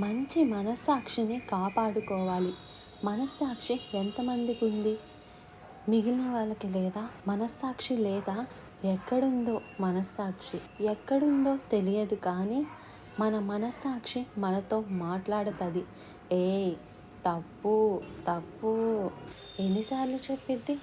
మంచి మనస్సాక్షిని కాపాడుకోవాలి. మనస్సాక్షి ఎంతమందికి ఉంది మిగిలిన వాళ్ళకి లేదా? మనస్సాక్షి లేదా? ఎక్కడుందో మనస్సాక్షి. ఎక్కడుందో తెలియదు కానీ మన మనస్సాక్షి మనతో మాట్లాడుతుంది. ఏ తప్పు తప్పు. ఎన్నిసార్లు చెప్పిద్ది?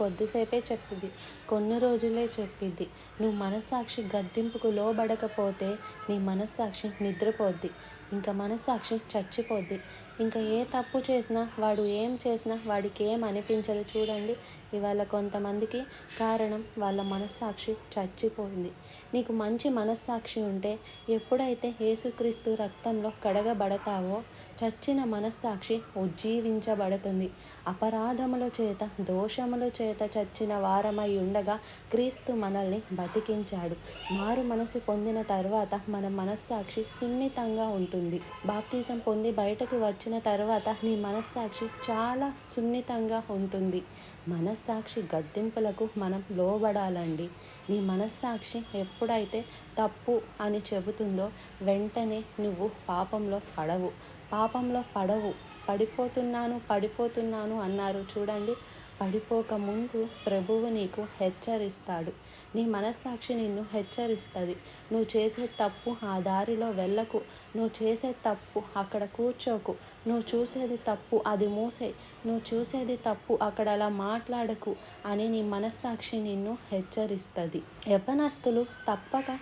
కొద్దిసేపే చెప్పింది. కొన్ని రోజులే చెప్పింది. నువ్వు మనస్సాక్షి గద్దింపుకు లోబడకపోతే నీ మనస్సాక్షి నిద్రపోద్ది. ఇంకా మనస్సాక్షి చచ్చిపోద్ది. ఇంకా ఏ తప్పు చేసినా వాడు ఏం చేసినా వాడికి ఏం అనిపించదు చూడండి. ఇవాళ కొంతమందికి కారణం వాళ్ళ మనస్సాక్షి చచ్చిపోయింది. నీకు మంచి మనస్సాక్షి ఉంటే ఎప్పుడైతే యేసుక్రీస్తు రక్తంలో కడగబడతావో చచ్చిన మనస్సాక్షి ఉజ్జీవించబడుతుంది. అపరాధముల చేత దోషముల చేత చచ్చిన వారమై ఉండగా క్రీస్తు మనల్ని బతికించాడు. మారు మనసు పొందిన తర్వాత మన మనస్సాక్షి సున్నితంగా ఉంటుంది. బాప్తిజం పొంది బయటకు వచ్చిన తర్వాత నీ మనస్సాక్షి చాలా సున్నితంగా ఉంటుంది. మనస్సాక్షి గద్దింపులకు మనం లోబడాలండి. నీ మనస్సాక్షి ఎప్పుడైతే తప్పు అని చెబుతుందో వెంటనే నువ్వు పాపంలో పడవు. పాపంలో పడవు. పడిపోతున్నాను పడిపోతున్నాను అన్నారు. చూడండి పడిపోక ముందు ప్రభువు నీకు హెచ్చరిస్తాడు. నీ మనస్సాక్షి నిన్ను హెచ్చరిస్తుంది. నువ్వు చేసే తప్పు ఆ దారిలో వెళ్ళకు. నువ్వు చేసే తప్పు అక్కడ కూర్చోకు. నువ్వు చూసేది తప్పు అది మూసే. నువ్వు చూసేది తప్పు అక్కడ అలా మాట్లాడకు అని నీ మనస్సాక్షి నిన్ను హెచ్చరిస్తుంది. యపనస్తులు తప్పక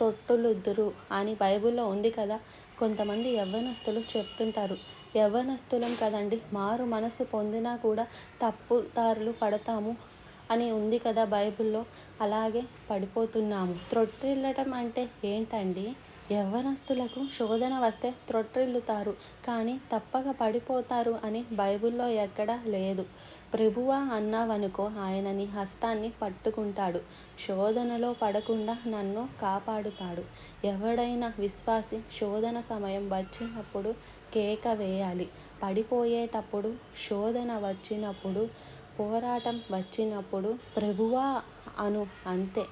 తొట్టులుద్దురు అని బైబిల్లో ఉంది కదా. కొంతమంది యవ్వనస్తులు చెప్తుంటారు. యవ్వనస్తులం కదండి మారు మనసు పొందినా కూడా తప్పు దారులు పడతాము అని ఉంది కదా బైబిల్లో. అలాగే పడిపోతున్నాము. త్రొట్టిల్లటం అంటే ఏంటండి? యవ్వనస్తులకు శోధన వస్తే త్రొట్టిల్లుతారు కానీ తప్పక పడిపోతారు అని బైబిల్లో ఎక్కడా లేదు. ప్రభువా అన్నావనుకో ఆయన నీ హస్తాన్ని పట్టుకుంటాడు శోధనలో పడకుండా నన్ను కాపాడుతాడు. ఎవడైనా విశ్వాసి శోధన సమయం వచ్చినప్పుడు కేక వేయాలి. పడిపోయేటప్పుడు శోధన వచ్చినప్పుడు పోరాటం వచ్చినప్పుడు ప్రభువా అను అంతే.